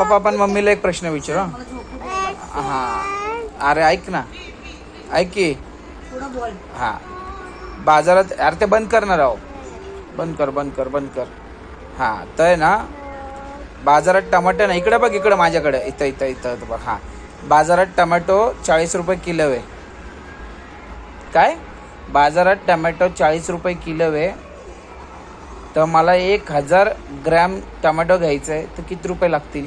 पप्पा पण मम्मीला एक प्रश्न विचारू हं. हा. अरे ऐक ना. ऐक की. पुढं बोल हा. बाजारात अरे ते बंद करणार आहो. बंद कर बंद कर बंद कर. हा तर आहे ना बाजारात टमाटर ना इकडे बघ इकडे माझ्याकडे. इथं इथं इथं बघ हा. बाजारात टमॅटो चाळीस रुपये किलो आहे. काय? बाजारात टमॅटो चाळीस रुपये किलो आहे. तर मला एक हजार ग्रॅम टमॅटो घ्यायचं आहे. तर किती रुपये लागतील.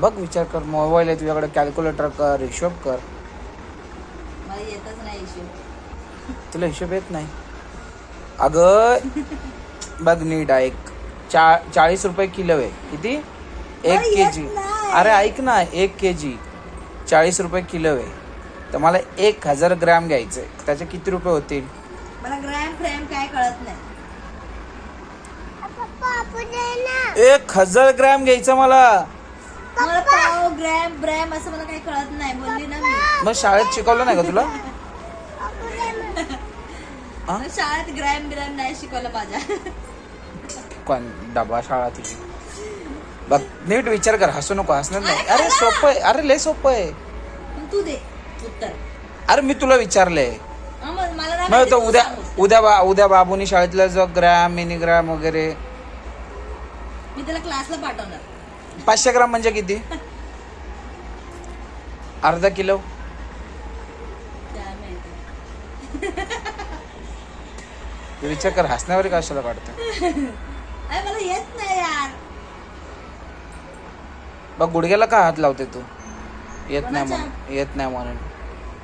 बघ विचार कर. मोबाईल आहे तुझ्याकडे कॅल्क्युलेटर कर हिशोब कर. तुला हिशोब येत नाही? अगं बघ नीट ऐक. चा चाळीस रुपये किलो आहे. किती? एक के जी. अरे ऐक ना. एक के जी चाळीस रुपये किलो आहे. तर मला एक हजार ग्रॅम घ्यायचं आहे त्याचे किती रुपये होतील? मला ग्रॅम फ्रॅम काय कळत नाही. एक हजार ग्रॅम घ्यायचं मला. मला पाव ग्रॅम ब्रॅम असं मला काही कळत नाही. बोलली ना मी. मग शाळेत शिकवलं नाही का तुला? शाळेत ग्रॅम ब्रॅम नाही शिकवलं माझ्या. कोण? डबा शाळा तुझी. बघ नीट विचार कर. हसू नको हसणार नाही. अरे सोपं आहे. अरे लय सोपं आहे. तू दे. उत्तर. अरे मी तुला विचारलंय हा, मग मला नाही मग माहिती, तो तू उद्या सांग. उद्या बा उद्या बाबूनी शाळेतला जो ग्रॅम मिनीग्रॅम वगैरे. मी त्याला क्लासला पाठवणार. पाचशे ग्राम म्हणजे किती? अर्धा किलो? काय माहिती. तू विचार कर हसण्यावर कशाला काढतो अरे मला येत नाही यार. बघ गुडघ्याला का हात लावते तू? येत नाही कोणाच्या? म्हणून येत नाही म्हणून.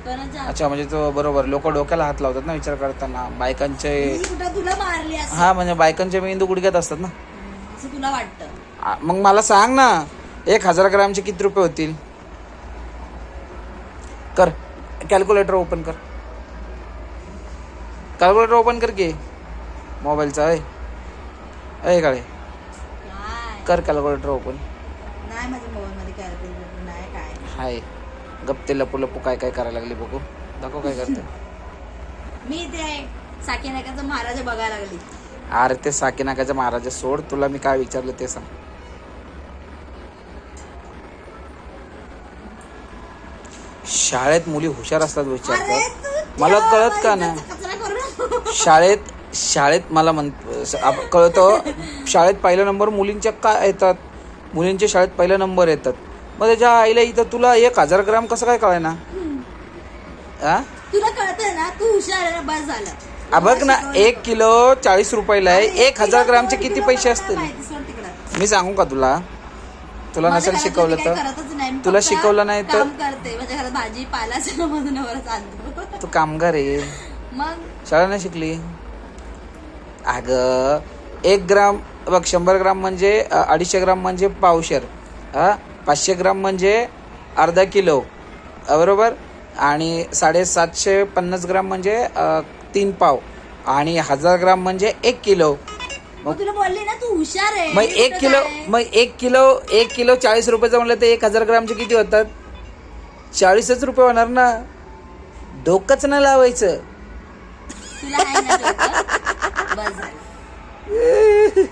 अच्छा म्हणजे तो बरोबर. लोक डोक्याला हात लावतात ना विचार करताना. बायकांचे तुला मारली हा म्हणजे बायकांचे मेंदू गुडघ्यात असतात ना. असं तुला वाटतं. मग मला सांग ना एक हजार ग्रॅमचे किती रुपये होतील? कर. कॅल्क्युलेटर ओपन कर. कॅल्क्युलेटर ओपन कर की. मोबाईलचा आहे अय काळे. कर कॅल्क्युलेटर ओपन. नाही माझ्या मोबाईल मध्ये कॅल्क्युलेटर नाही काय हाय. गप्ते लपू लपू काय काय करायला लागली बघू. दाखव काय करते. मी ते साकी नायकाचा महाराजा बघायला लागली. अरे ते साकीनाकाच्या महाराजा सोड तुला मी काय विचारलं ते सांग. शाळेत मुली हुशार असतात विचारतात मला कळत का नाही? शाळेत शाळेत मला म्हण कळतं शाळेत पहिला नंबर मुलींच्या का येतात? मुलींच्या शाळेत पहिला नंबर येतात. मग त्याच्या आईला इथं तुला एक हजार ग्राम कसं काय कळाय ना? तुला कळतंय ना तू हुशार आहे ना बस झालं. आ बघ ना एक किलो चाळीस रुपयाला आहे. एक हजार ग्रामचे किती पैसे असतील. मी सांगू का तुला? तुला नसेल घरात शिकवलं तर? तुला शिकवलं नाही तर? काम करते. माझ्या घरात भाजी पाला सगळं आणतो. तू कामगार आहे. मग? शाळा नाही शिकली? अग एक ग्राम बघ शंभर ग्राम म्हणजे अ, अडीचशे ग्राम म्हणजे पावशेर. हा पाचशे ग्राम म्हणजे अर्धा किलो बरोबर? आणि साडेसातशे पन्नास ग्राम म्हणजे तीन पाव. आणि हजार ग्राम म्हणजे एक किलो. मग तुला बोलली ना तू हुशार आहे. मग एक किलो? मग एक किलो एक किलो चाळीस रुपयाचं म्हणलं तर एक हजार ग्रामचे किती होतात? चाळीसच रुपये होणार ना. डोकंच नाही लावायचं. तुला आहे ना डोकं? बस झालं.